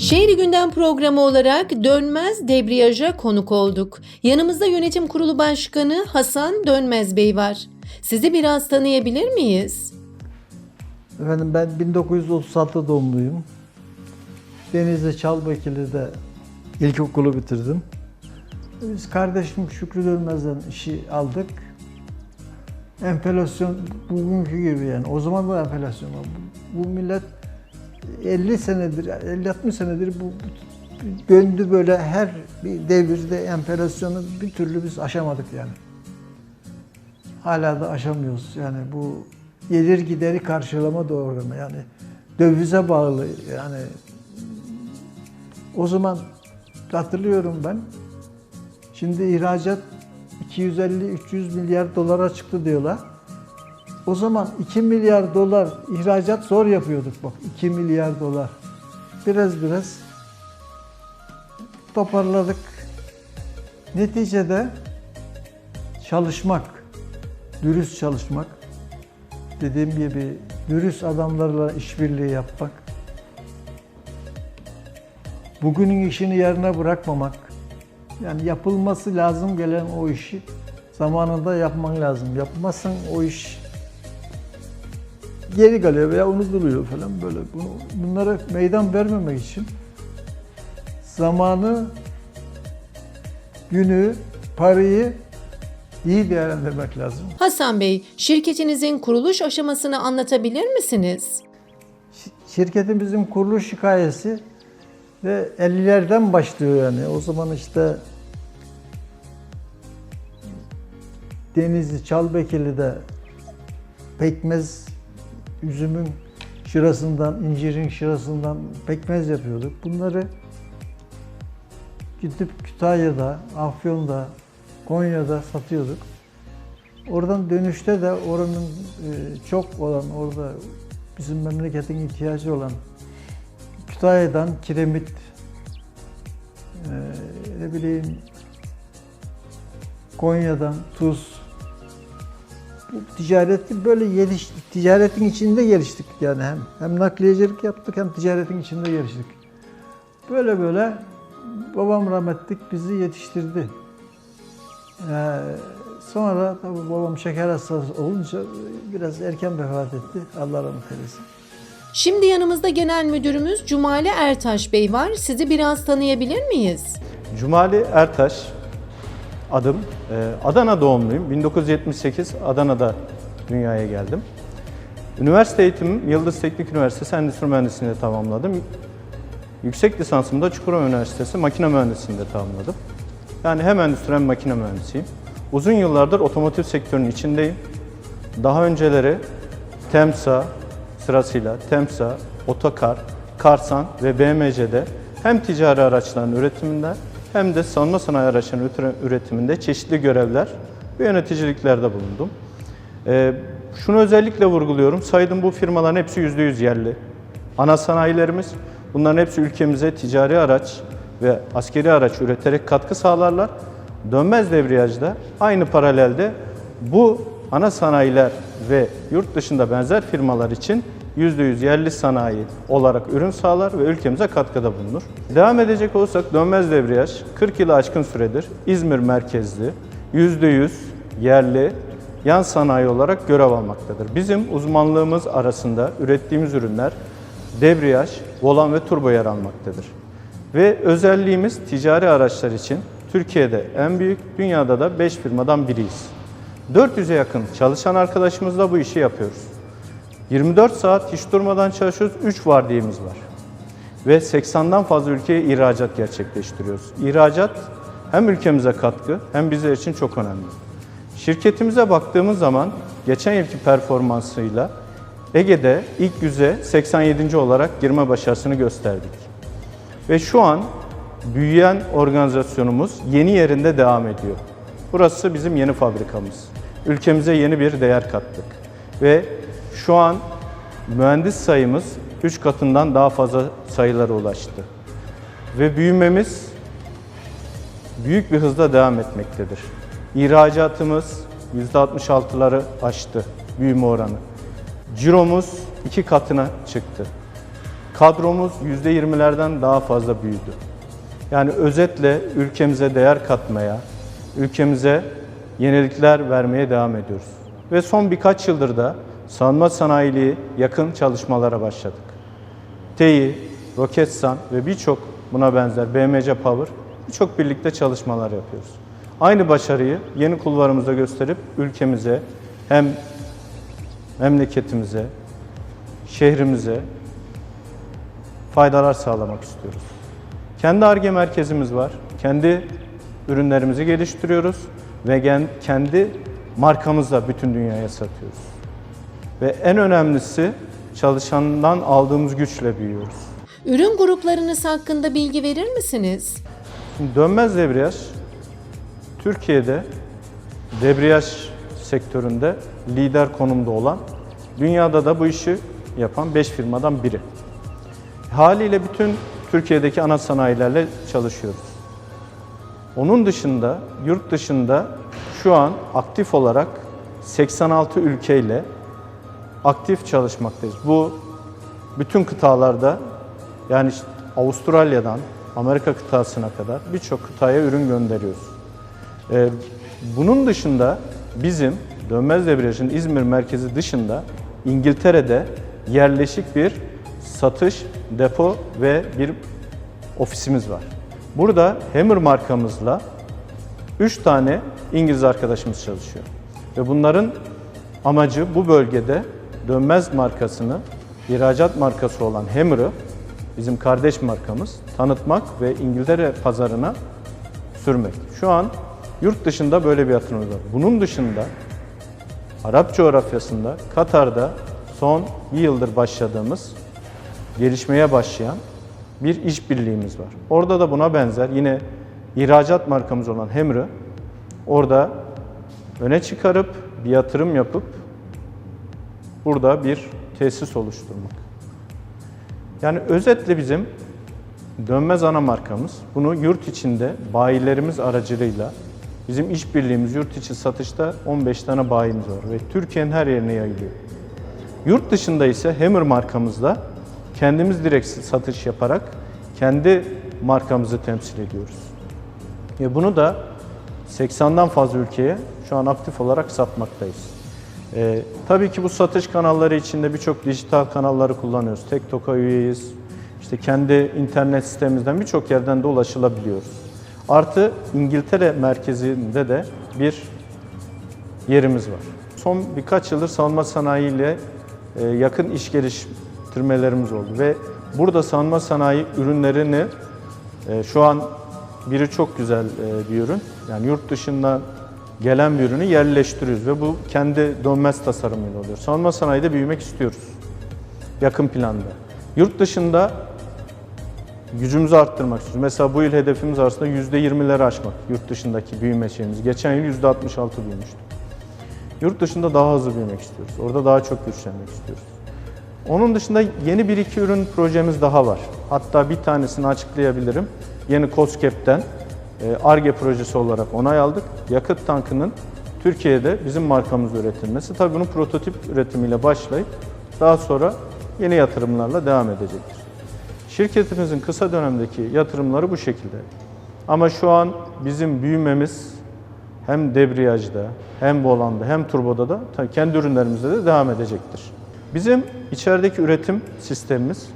Şehri Gündem programı olarak Dönmez Debriyaja konuk olduk. Yanımızda yönetim kurulu başkanı Hasan Dönmez Bey var. Sizi biraz tanıyabilir miyiz? Efendim ben 1936 doğumluyum. Denizli Çalbakili'de ilkokulu bitirdim. Biz kardeşim Şükrü Dönmez'den işi aldık. Enflasyon bugünkü gibi yani. O zaman da enflasyon var. Bu, millet 50 senedir, 50-60 senedir bu, döndü böyle her bir devirde enflasyonu bir türlü biz aşamadık yani. Hala da aşamıyoruz. Yani bu gelir gideri karşılama doğru yani dövize bağlı yani o zaman hatırlıyorum ben şimdi ihracat 250-300 milyar dolara çıktı diyorlar. O zaman 2 milyar dolar ihracat zor yapıyorduk bak 2 milyar dolar. Biraz biraz toparladık. Neticede çalışmak, dürüst çalışmak, dediğim gibi dürüst adamlarla işbirliği yapmak, bugünün işini yarına bırakmamak, yani yapılması lazım gelen o işi zamanında yapman lazım. Yapmazsan o iş geri kalıyor veya unutuluyor falan böyle. Bunu, bunlara meydan vermemek için zamanı, günü, parayı iyi değerlendirmek lazım. Hasan Bey, şirketinizin kuruluş aşamasını anlatabilir misiniz? Şirketimizin kuruluş hikayesi ve 50'lerden başlıyor yani. O zaman işte Denizli, Çalbekili'de pekmez, üzümün şırasından, incirin şırasından pekmez yapıyorduk. Bunları gidip Kütahya'da, Afyon'da, Konya'da satıyorduk. Oradan dönüşte de oranın e, çok olan, orada bizim memleketin ihtiyacı olan Kütahya'dan kiremit, e, ne bileyim Konya'dan tuz, ticareti böyle geliştik. Ticaretin içinde geliştik yani hem hem nakliyecilik yaptık hem ticaretin içinde geliştik. Böyle böyle babam rahmetlik bizi yetiştirdi. Ee, sonra tabii babam şeker hastası olunca biraz erken vefat etti. Allah rahmet eylesin. Şimdi yanımızda Genel Müdürümüz Cumali Ertaş Bey var. Sizi biraz tanıyabilir miyiz? Cumali Ertaş adım. Ee, Adana doğumluyum. 1978 Adana'da dünyaya geldim. Üniversite eğitimim Yıldız Teknik Üniversitesi Endüstri Mühendisliği'nde tamamladım. Yüksek lisansımı da Çukurova Üniversitesi Makine Mühendisliği'nde tamamladım. Yani hem endüstri hem makine mühendisiyim. Uzun yıllardır otomotiv sektörünün içindeyim. Daha önceleri Temsa sırasıyla Temsa, Otokar, Karsan ve BMC'de hem ticari araçların üretiminde hem de savunma sanayi araçlarının üre- üretiminde çeşitli görevler ve yöneticiliklerde bulundum. Ee, şunu özellikle vurguluyorum. Saydım bu firmaların hepsi %100 yerli. Ana sanayilerimiz bunların hepsi ülkemize ticari araç ve askeri araç üreterek katkı sağlarlar. Dönmez debriyajda aynı paralelde bu ana sanayiler ve yurt dışında benzer firmalar için %100 yerli sanayi olarak ürün sağlar ve ülkemize katkıda bulunur. Devam edecek olursak Dönmez Debriyaj 40 yılı aşkın süredir İzmir merkezli %100 yerli yan sanayi olarak görev almaktadır. Bizim uzmanlığımız arasında ürettiğimiz ürünler debriyaj, volan ve turbo yer almaktadır. Ve özelliğimiz ticari araçlar için Türkiye'de en büyük, dünyada da 5 firmadan biriyiz. 400'e yakın çalışan arkadaşımızla bu işi yapıyoruz. 24 saat hiç durmadan çalışıyoruz, 3 vardiyemiz var. Ve 80'den fazla ülkeye ihracat gerçekleştiriyoruz. İhracat hem ülkemize katkı hem bizler için çok önemli. Şirketimize baktığımız zaman geçen yılki performansıyla Ege'de ilk yüze 87. olarak girme başarısını gösterdik. Ve şu an büyüyen organizasyonumuz yeni yerinde devam ediyor. Burası bizim yeni fabrikamız. Ülkemize yeni bir değer kattık. Ve şu an mühendis sayımız 3 katından daha fazla sayılara ulaştı. Ve büyümemiz büyük bir hızla devam etmektedir. İhracatımız %66'ları aştı büyüme oranı. Ciromuz iki katına çıktı. kadromuz %20'lerden daha fazla büyüdü. Yani özetle ülkemize değer katmaya, ülkemize yenilikler vermeye devam ediyoruz. Ve son birkaç yıldır da savunma sanayiliği yakın çalışmalara başladık. TEİ, Roketsan ve birçok buna benzer BMC Power birçok birlikte çalışmalar yapıyoruz. Aynı başarıyı yeni kulvarımızda gösterip ülkemize hem memleketimize, şehrimize faydalar sağlamak istiyoruz. Kendi ARGE merkezimiz var. Kendi ürünlerimizi geliştiriyoruz ve kendi markamızla bütün dünyaya satıyoruz. Ve en önemlisi çalışandan aldığımız güçle büyüyoruz. Ürün gruplarınız hakkında bilgi verir misiniz? Şimdi dönmez debriyaj Türkiye'de debriyaj sektöründe lider konumda olan, dünyada da bu işi yapan 5 firmadan biri. Haliyle bütün Türkiye'deki ana sanayilerle çalışıyoruz. Onun dışında, yurt dışında şu an aktif olarak 86 ülkeyle aktif çalışmaktayız. Bu bütün kıtalarda yani işte Avustralya'dan Amerika kıtasına kadar birçok kıtaya ürün gönderiyoruz. Ee, bunun dışında bizim Dönmez Debriyaj'ın İzmir merkezi dışında İngiltere'de yerleşik bir satış, depo ve bir ofisimiz var. Burada Hammer markamızla 3 tane İngiliz arkadaşımız çalışıyor. Ve bunların amacı bu bölgede Dönmez markasını, ihracat markası olan Hammer'ı, bizim kardeş markamız, tanıtmak ve İngiltere pazarına sürmek. Şu an yurt dışında böyle bir yatırımımız var. Bunun dışında Arap coğrafyasında, Katar'da son bir yıldır başladığımız, gelişmeye başlayan bir işbirliğimiz var. Orada da buna benzer yine ihracat markamız olan Hemr'ı orada öne çıkarıp bir yatırım yapıp burada bir tesis oluşturmak. Yani özetle bizim dönmez ana markamız. Bunu yurt içinde bayilerimiz aracılığıyla bizim işbirliğimiz yurt içi satışta 15 tane bayimiz var ve Türkiye'nin her yerine yayılıyor. Yurt dışında ise Hammer markamızla kendimiz direkt satış yaparak kendi markamızı temsil ediyoruz. Ve bunu da 80'den fazla ülkeye şu an aktif olarak satmaktayız. Ee, tabii ki bu satış kanalları içinde birçok dijital kanalları kullanıyoruz. TikTok'a üyeyiz. İşte kendi internet sitemizden birçok yerden de ulaşılabiliyoruz. Artı İngiltere merkezinde de bir yerimiz var. Son birkaç yıldır savunma sanayi ile e, yakın iş geliştirmelerimiz oldu ve burada savunma sanayi ürünlerini e, şu an biri çok güzel e, bir ürün. Yani yurt dışından gelen bir ürünü yerleştiriyoruz ve bu kendi dönmez tasarımıyla oluyor. Savunma sanayide büyümek istiyoruz. Yakın planda. Yurt dışında gücümüzü arttırmak istiyoruz. Mesela bu yıl hedefimiz arasında %20'leri aşmak yurt dışındaki büyüme şeyimiz. Geçen yıl %66 büyümüştü. Yurt dışında daha hızlı büyümek istiyoruz. Orada daha çok güçlenmek istiyoruz. Onun dışında yeni bir iki ürün projemiz daha var. Hatta bir tanesini açıklayabilirim. Yeni COSCAP'ten ARGE projesi olarak onay aldık. Yakıt tankının Türkiye'de bizim markamızda üretilmesi. Tabii bunun prototip üretimiyle başlayıp daha sonra yeni yatırımlarla devam edecektir. Şirketimizin kısa dönemdeki yatırımları bu şekilde. Ama şu an bizim büyümemiz hem debriyajda, hem volanda, hem turboda da kendi ürünlerimizde de devam edecektir. Bizim içerideki üretim sistemimiz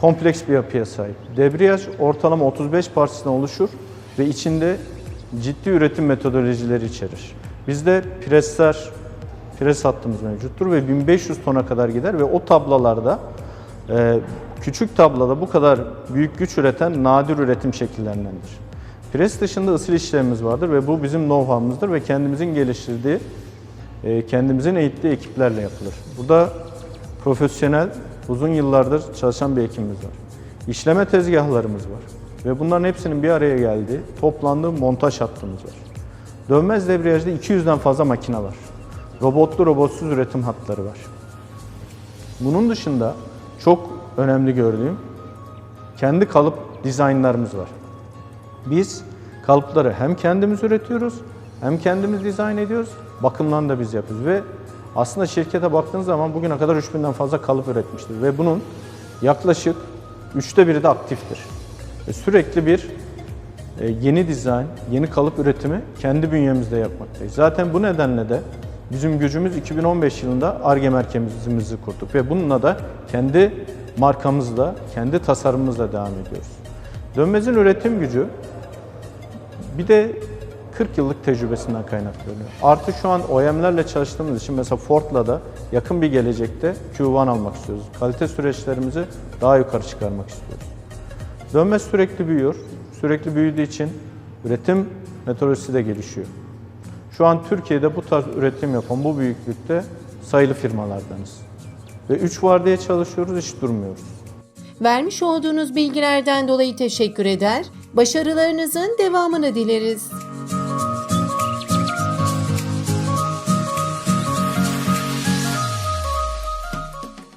kompleks bir yapıya sahip. Debriyaj ortalama 35 parçasından oluşur ve içinde ciddi üretim metodolojileri içerir. Bizde presler, pres hattımız mevcuttur ve 1500 tona kadar gider ve o tablalarda e, küçük tablada bu kadar büyük güç üreten nadir üretim şekillerindendir. Pres dışında ısıl işlemimiz vardır ve bu bizim know-how'ımızdır ve kendimizin geliştirdiği, e, kendimizin eğittiği ekiplerle yapılır. Burada profesyonel, uzun yıllardır çalışan bir ekibimiz var. İşleme tezgahlarımız var ve bunların hepsinin bir araya geldiği, toplandığı montaj hattımız var. Dönmez debriyajda 200'den fazla makine var. Robotlu robotsuz üretim hatları var. Bunun dışında çok önemli gördüğüm kendi kalıp dizaynlarımız var. Biz kalıpları hem kendimiz üretiyoruz, hem kendimiz dizayn ediyoruz, bakımlarını da biz yapıyoruz ve aslında şirkete baktığınız zaman bugüne kadar 3000'den fazla kalıp üretmiştir ve bunun yaklaşık üçte biri de aktiftir. Sürekli bir e, yeni dizayn, yeni kalıp üretimi kendi bünyemizde yapmaktayız. Zaten bu nedenle de bizim gücümüz 2015 yılında ARGE merkezimizi kurduk ve bununla da kendi markamızla, kendi tasarımımızla devam ediyoruz. Dönmez'in üretim gücü bir de 40 yıllık tecrübesinden kaynaklanıyor. Artı şu an OEM'lerle çalıştığımız için mesela Ford'la da yakın bir gelecekte Q1 almak istiyoruz. Kalite süreçlerimizi daha yukarı çıkarmak istiyoruz. Dönmez sürekli büyüyor. Sürekli büyüdüğü için üretim metodolojisi de gelişiyor. Şu an Türkiye'de bu tarz üretim yapan bu büyüklükte sayılı firmalardanız. Ve 3 vardiya çalışıyoruz, hiç durmuyoruz. Vermiş olduğunuz bilgilerden dolayı teşekkür eder, başarılarınızın devamını dileriz.